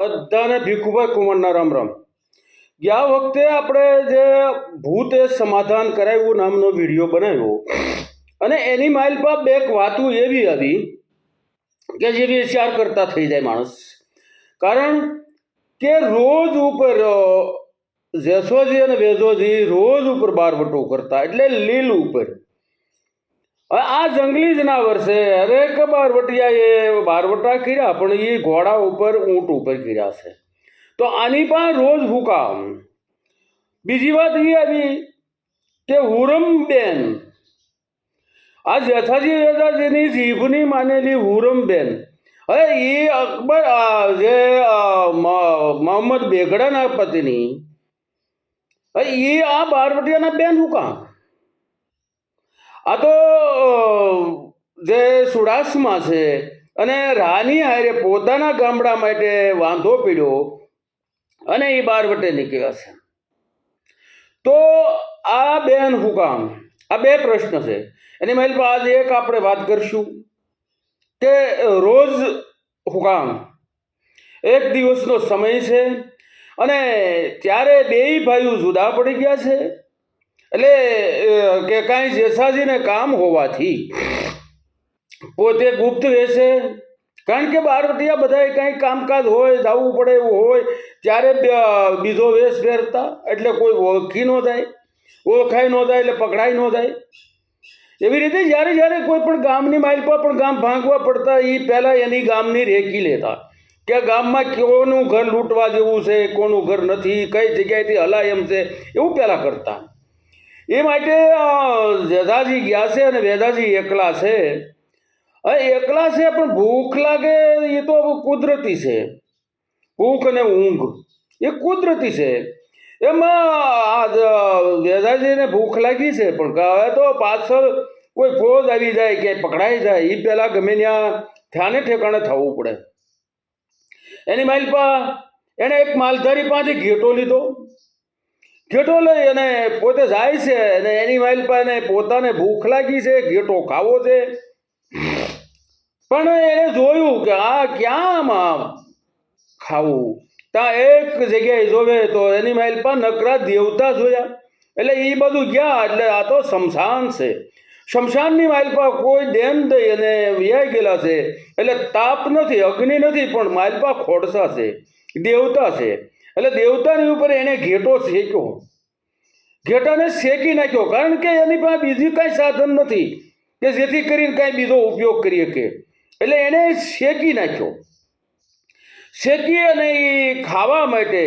બધાને ભીખુભાઈ કુંવરના રામ રામ. ગયા વખતે આપણે જે ભૂતે સમાધાન કરાવ્યું નામનો વીડિયો બનાવ્યો, અને એની માઇલ પર બે વાતો એવી આવી કે જે વિચાર કરતા થઈ જાય માણસ. કારણ કે રોજ ઉપર, જેસોજી અને વેજોજી રોજ ઉપર બારવટો કરતા, એટલે લીલ ઉપર. હવે આ જંગલી જનાવર છે. હરેક એ બારવટા કર્યા, પણ એ ઘોડા ઉપર ઊંટ ઉપર કર્યા છે. તો આની પણ રોજ હુકામ. બીજી વાત એ આવી કે હુરમબેન. આ જથાજી વેદાજીની જીભની માનેલી હુરમબેન. હવે એ અકબર જે મોહમ્મદ બેગડાના પત્ની એ આ બારવટિયાના બેન હું આ તો જે સુડાસમાં છે અને રાની હારે પોતાના ગામડા માટે વાંધો પીડ્યો અને એ બાર વટે નીકળ્યા છે. તો આ બેન હું કામ? આ બે પ્રશ્ન છે. એની મહેલ પર આજે એક આપણે વાત કરીશું કે રોજ હુકામ એક દિવસનો સમય છે અને ત્યારે બેય ભાઈઓ જુદા પડી ગયા છે એટલે કે કાંઈ જેસાજીને કામ હોવાથી પોતે ગુપ્ત રહેશે. કારણ કે બારવટિયા બધાય કાંઈ કામકાજ હોય, જવું પડે એવું હોય, ત્યારે બીજો વેશ પહેરતા. એટલે કોઈ ઓળખી ન જાય ઓળખાઈ ન જાય, એટલે પકડાઈ ન જાય. એવી રીતે જ્યારે જ્યારે કોઈ પણ ગામની માઇલ પર પણ ગામ ભાંગવા પડતા એ પહેલાં એની ગામની રેકી લેતા. કે ગામમાં કોનું ઘર લૂંટવા જેવું છે, કોનું ઘર નથી, કઈ જગ્યાએથી હલાય એમ છે, એવું પહેલાં કરતા. એ માટે અ, વેદાજી ગયા છે અને વેદાજી એકલા છે. હવે એકલા છે પણ ભૂખ લાગે એ તો કુદરતી છે. ભૂખ અને ઊંઘ એ કુદરતી છે. એમાં વેદાજીને ભૂખ લાગી છે પણ હવે તો પાછળ કોઈ ફોજ આવી જાય કે પકડાઈ જાય એ પહેલાં ગમે ત્યાં ધ્યાને ઠેકાણે થવું પડે. એની માઇલપા એણે એક માલધારી પાસે ઘેટો લીધો. ઘેટો લઈ અને પોતે જાય છે અને એની માઇલપા એને પોતાને ભૂખ લાગી છે ઘેટો ખાવો છે. પણ એણે જોયું કે આ ક્યાં આમ ખાવું? ત્યાં એક જગ્યાએ જોવે તો એની માઇલ પર નકરા દેવતા જોયા. એટલે એ બધું ગયા, એટલે આ તો શમશાન છે. શમશાનની માઇલ પર કોઈ દેન દઈ અને વ્યાઈ ગયેલા છે. એટલે તાપ નથી, અગ્નિ નથી, પણ માઇલ પર ખોડસા છે, દેવતા છે. એટલે દેવતાની ઉપર એણે ઘેટો શેક્યો. ઘેટાને શેકી નાખ્યો, કારણ કે એની પાસે બીજી કાંઈ સાધન નથી. કે જેથી કરીને કાંઈ બીજો ઉપયોગ કરી શકે. એટલે એણે શેકી નાખ્યો. શેકી અને એ ખાવા માટે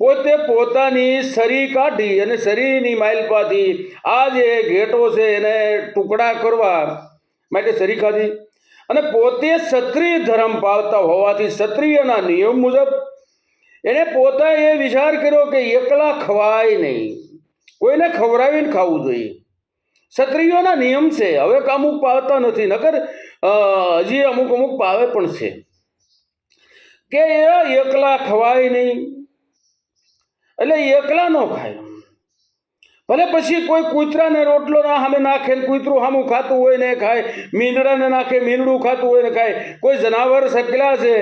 પોતે પોતાની સરી કાઢી અને શરીરની માઇલપાથી આ જે ઘેટો છે એને ટુકડા કરવા માટે સરી કાઢી. અને પોતે ક્ષત્રિય ધર્મ પાળતા હોવાથી ક્ષત્રિયના નિયમ મુજબ એણે પોતા એ વિચાર કર્યો કે એકલા ખવાય નહીં. કોઈને ખવડાવીને ખાવું જોઈએ. ક્ષત્રિયોના નિયમ છે. હવે અમુક પાવતા નથી. નકર હજી અમુક અમુક પાવે પણ છે. કે એ એકલા ખવાય નહીં. એટલે એકલા ન ખાય. ભલે પછી કોઈ કૂતરાને રોટલો ના સામે નાખે ને કૂતરું સામું ખાતું હોય ને ખાય, મીંદડાને નાખે, મીંદડું ખાતું હોય ને ખાય, કોઈ જનાવર સકલા છે,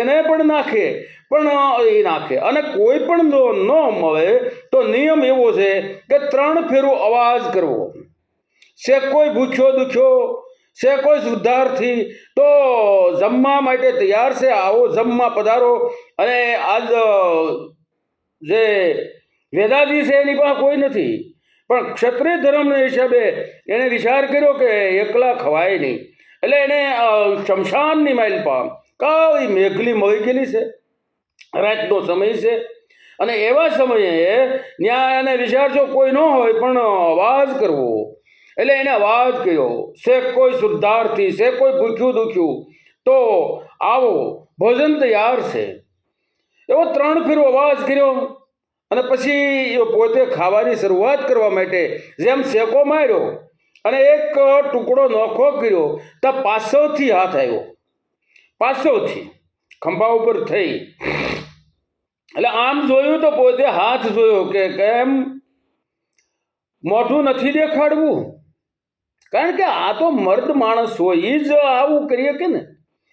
એને પણ નાખે, પણ એ નાખે. અને કોઈ પણ જો ન મળે, તો નિયમ એવો છે કે ત્રણ ફેરું અવાજ કરવો. છે કોઈ ભૂખ્યો દુખ્યો છે કોઈ શુદ્ધાર્થી, તો જમવા માટે તૈયાર છે, આવો જમવા પધારો. અને આજ જે વેદાજી છે એની પાસે કોઈ નથી. પણ ક્ષત્રિય ધર્મના હિસાબે એણે વિચાર કર્યો કે એકલા ખવાય નહીં. એટલે અ, શમશાનની માઇલ પામ. કાળી મેઘલી મળી ગયેલી છે. રાતનો સમય છે. અને એવા સમયે ત્યાં એને વિચાર જો કોઈ ન હોય પણ અવાજ કરવો. એટલે એને અવાજ કર્યો છે કોઈ શુદ્ધાર્થી છે કોઈ ભૂખ્યું દુખ્યું તો આવો ભોજન તૈયાર છે. એવો ત્રણ ફેરો અવાજ કર્યો. અને પછી એ પોતે ખાવાની શરૂઆત કરવા માટે જેમ શેકો માર્યો અને એક ટુકડો નોખો કર્યો, તો પાછળથી હાથ આવ્યો. પાછળથી ખંભા ઉપર થઈ. એટલે આમ જોયું તો પોતે હાથ જોયો કે કેમ? મોઢું નથી દેખાડવું. કારણ કે આ તો મર્દ માણસ હોય એ જ આવું કરીએ કે ને?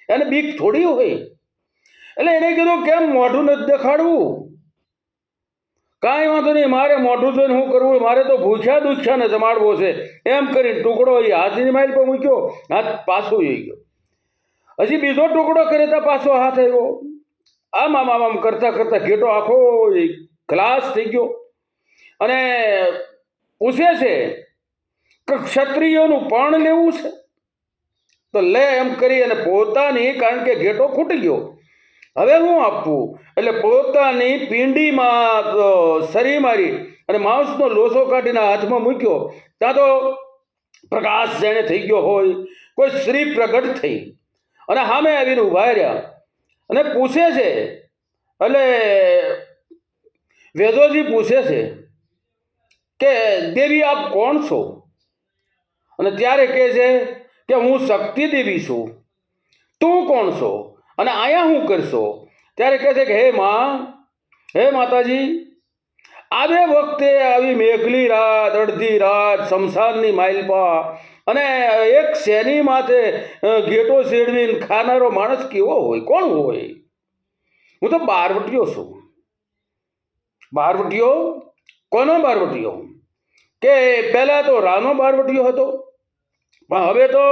એને બીક થોડી હોય. એટલે એને કીધું, કેમ મોઢું નથી દેખાડવું? કાંઈ વાંધો નહીં, મારે મોઢું જોઈને શું કરવું મારે તો ભૂખ્યા દુખ્યાને જમાડવો છે. એમ કરીને ટુકડો એ હાથની માઇલ પર મૂક્યો, હાથ પાછો જઈ ગયો. હજી બીજો ટુકડો કરે તો પાછો હાથ આવ્યો. આમ આમ આમ કરતાં કરતા ઘેટો આખો ગ્લાસ થઈ ગયો. અને પૂછે છે કે ક્ષત્રિયોનું પણ લેવું છે? તો લે એમ કરી અને પોતાની, કારણ કે ઘેટો ખૂટી ગયો. હવે હું આપવું એટલે પોતાની પિંડીમાં સરી મારી અને માંસનો લોસો કાઢીને હાથમાં મૂક્યો. ત્યાં તો પ્રકાશ જેણે થઈ ગયો હોય, કોઈ શ્રી પ્રગટ થઈ. અને સામે આવીને ઊભા રહ્યા. અને પૂછે છે, એટલે વેદોજી પૂછે છે કે, દેવી આપ કોણ છો? અને ત્યારે કહે છે કે, હું શક્તિ દેવી છું. તું કોણ છો? અને આયા હું કરશો? ત્યારે કહે છે કે, હે માં, હે માતાજી આવે વખતે આવી મેઘલી રાત, અડધી રાત શમશાનની માઇલપા અને એક શેની માથે ગેટો શેડવીને ખાનારો માણસ કેવો હોય? કોણ હોય? હું તો બારવટીયો છું. બારવટીયો? કોનો બારવટીયો? કે પહેલાં તો રાનો બારવટીયો હતો, પણ હવે તો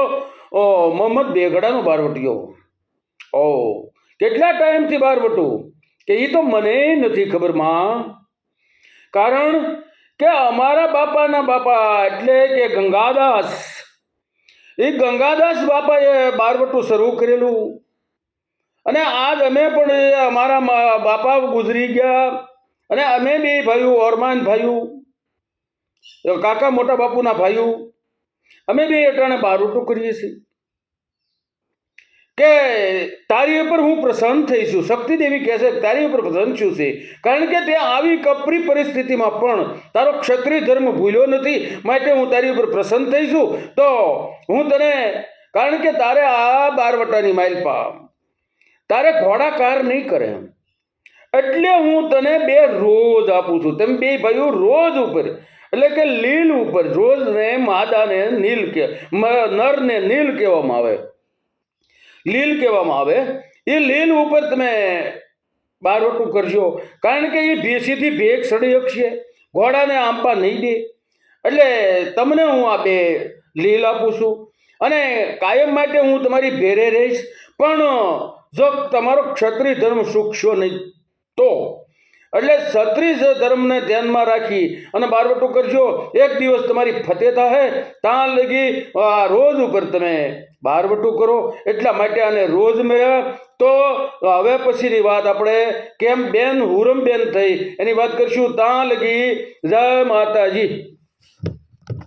મોહમ્મદ બેગડાનો બારવટીયો. ઓ કેટલા ટાઈમથી બારવટું કે એ તો મને નથી ખબરમાં. કારણ કે અમારા બાપાના બાપા એટલે કે ગંગાદાસ. એ ગંગાદાસ બાપાએ બારવટું શરૂ કરેલું. અને આજ અમે પણ અમારા બાપા ગુજરી ગયા. અને અમે બે ભાઈઓ ઓરમાન ભાઈઓ, કાકા મોટા બાપુના ભાઈઓ, અમે બે અટાણે બારવટું કરીએ છીએ. કે તારી ઉપર હું પ્રસન્ન થઈ છું. શક્તિ દેવી કહે તારી ઉપર પ્રસન્ન છું છે. કારણ કે તે આવી કપરી પરિસ્થિતિમાં પણ તારો ક્ષત્રિય ધર્મ ભૂલ્યો નથી, માટે હું તારી ઉપર પ્રસન્ન થઈ છું. તો હું તને, કારણ કે તારે આ બારવટાની માઇલ પા તારે ઘોડાકાર નહીં કરે એટલે હું તને બે રોજ આપું છું. તમે બે ભાઈઓ રોજ ઉપર, એટલે કે લીલ ઉપર રોજ ને માદાને નીલ કે નરને નીલ કહેવામાં આવે. લીલ કહેવામાં આવે. એ લીલ ઉપર તમે બારવટું કરજો. કારણ કે એ ભેંસીથી ભેગ સડી શકશે ઘોડાને આંપા નહીં દે. એટલે તમને હું આ બે લીલ આપું છું. અને કાયમ માટે હું તમારી ભેરે રહીશ. પણ જો તમારો ક્ષત્રિય ધર્મ શૂકશો નહીં, તો એટલે ક્ષત્રિય ધર્મને ધ્યાનમાં રાખી અને બારવટું કરજો. એક દિવસ તમારી ફતે થાય ત્યાં લગી, આ રોજ ઉપર તમે બારવટું કરો એટલા માટે આને રોજ મેળવ્યા તો હવે પછીની વાત આપણે કેમ બેન હુરમ બેન થઈ એની વાત કરશું. ત્યાં લગી, જય માતાજી.